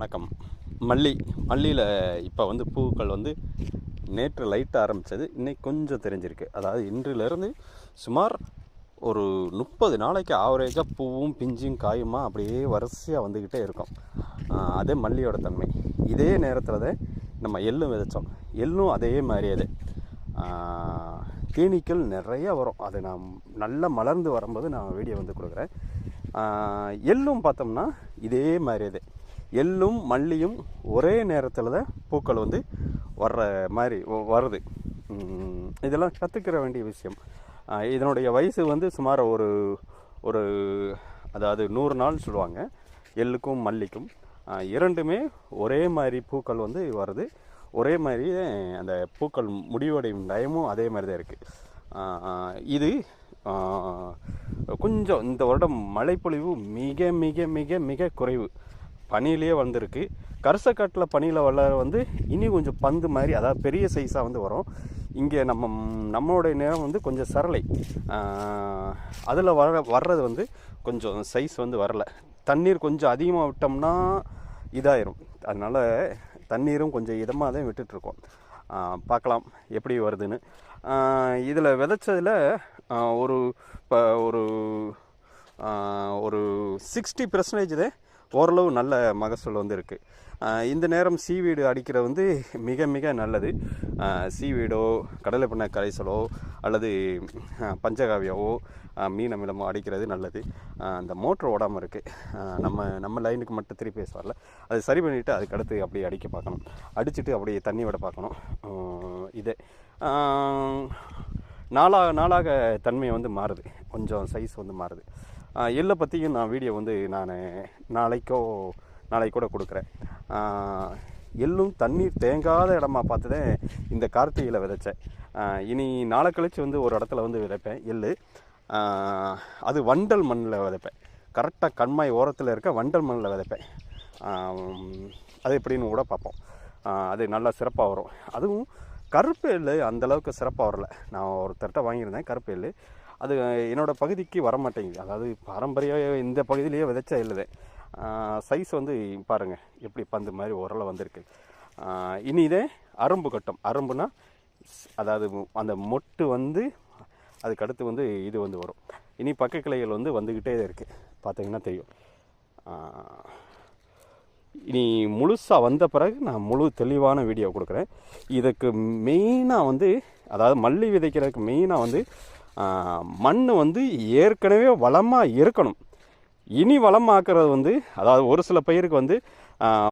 வணக்கம். மல்லி மல்லியில் இப்போ வந்து பூக்கள் வந்து நேற்று லைட்டாக ஆரம்பித்தது இன்னைக்கு கொஞ்சம் தெரிஞ்சிருக்கு. அதாவது இன்றிலிருந்து சுமார் ஒரு முப்பது நாளைக்கு ஆவரேஜாக பூவும் பிஞ்சும் காயுமா அப்படியே வரிசையாக வந்துக்கிட்டே இருக்கும். அதே மல்லியோட தன்மை. இதே நேரத்தில் தான் நம்ம எள்ளும் விதைச்சோம். எள்ளும் அதே மாதிரியே அது ஆஹ் தேனீக்கள் நிறைய வரும். அது நான் நல்லா மலர்ந்து வரும்போது நான் வீடியோ வந்து கொடுக்குறேன். எள்ளும் பார்த்தோம்னா இதே மாதிரி தான் எள்ளும் மல்லியும் ஒரே நேரத்தில் தான் பூக்கள் வந்து வர்ற மாதிரி வருது. இதெல்லாம் கற்றுக்கிற வேண்டிய விஷயம். இதனுடைய வயசு வந்து சுமார் ஒரு ஒரு அதாவது நூறு நாள் சொல்லுவாங்க. எள்ளுக்கும் மல்லிக்கும். இரண்டுமே ஒரே மாதிரி பூக்கள் வந்து வருது. ஒரே மாதிரி அந்த பூக்கள் முடிவடையும் டயமும் அதே மாதிரி தான் இருக்குது இது கொஞ்சம் இந்த வருடம் மழைப்பொழிவு மிக மிக மிக மிக குறைவு. பனியிலேயே வந்திருக்கு. கரசக்காட்டில் பனியில் வளர வந்து இனி கொஞ்சம் பந்து மாதிரி அதாவது பெரிய சைஸாக வந்து வரும். இங்கே நம்ம நம்மளுடைய நிறம் வந்து கொஞ்சம் சரளை. அதில் வர வர்றது வந்து கொஞ்சம் சைஸ் வந்து வரல. தண்ணீர் கொஞ்சம் அதிகமாக விட்டோம்னா இதாயிரும். அதனால் தண்ணீரும் கொஞ்சம் இதமாக தான் விட்டுட்ருக்கோம் பார்க்கலாம் எப்படி வருதுன்னு. இதில் விதைச்சதில் ஒரு இப்போ ஒரு ஒரு சிக்ஸ்டி பர்சன்டேஜ் தான் ஓரளவு நல்ல மகசூல் வந்து இருக்குது இந்த நேரம் சீவீடு அடிக்கிறது வந்து மிக மிக நல்லது. சீவீடோ கடலை பண்ண கரைசலோ அல்லது பஞ்சகாவியாவோ மீன் அமிலமோ அடிக்கிறது நல்லது. அந்த மோட்ரு ஓடாமல் இருக்குது நம்ம நம்ம லைனுக்கு மட்டும் திருப்பி வரல. அது சரி பண்ணிவிட்டு அதுக்கடுத்து அப்படியே அடிக்க பார்க்கணும். அடிச்சுட்டு அப்படியே தண்ணி விட பார்க்கணும். இதே. இது நாளாக நாளாக தன்மை வந்து மாறுது. கொஞ்சம் சைஸ் வந்து மாறுது. எள்ளை பற்றியும் நான் வீடியோ வந்து நான் நாளைக்கோ நாளைக்கு கூட கொடுக்குறேன் எள்ளும் தண்ணீர் தேங்காத இடமா பார்த்து தான் இந்த கார்த்திகையில் விதைச்சேன். இனி நாளை கழிச்சு வந்து ஒரு இடத்துல வந்து விதைப்பேன் எள்ளு. அது வண்டல் மண்ணில் விதைப்பேன். கரெக்டாக கண்மாய் ஓரத்தில் இருக்க வண்டல் மண்ணில் விதைப்பேன். அது எப்படின்னு கூட பார்ப்போம். அது நல்லா சிறப்பாக வரும். அதுவும் கருப்பு எள் அந்த அளவுக்கு சிறப்பாக வரல. நான் ஒருத்தர்கிட்ட வாங்கியிருந்தேன் கருப்பு எள் அது என்னோடய பகுதிக்கு வர மாட்டேங்குது அதாவது பாரம்பரிய இந்த பகுதியிலேயே விதைச்சா இல்லை சைஸ் வந்து பாருங்கள் எப்படி பந்து மாதிரி ஓரளவு வந்திருக்கு. இனி இதே அரும்பு கட்டம். அரும்புனா அதாவது அந்த மொட்டு வந்து அதுக்கடுத்து வந்து இது வந்து வரும். இனி பக்க கிளைகள் வந்து வந்துக்கிட்டே இருக்குது பார்த்தீங்கன்னா தெரியும். இனி முழுசாக வந்த பிறகு நான் முழு தெளிவான வீடியோ கொடுக்குறேன். இதுக்கு மெயினாக வந்து அதாவது மல்லி விதைக்கிறதுக்கு மெயினாக வந்து மண் வந்து ஏற்கனவே வளமாக இருக்கணும். இனி வளமாக்குறது வந்து அதாவது ஒரு சில பயிருக்கு வந்து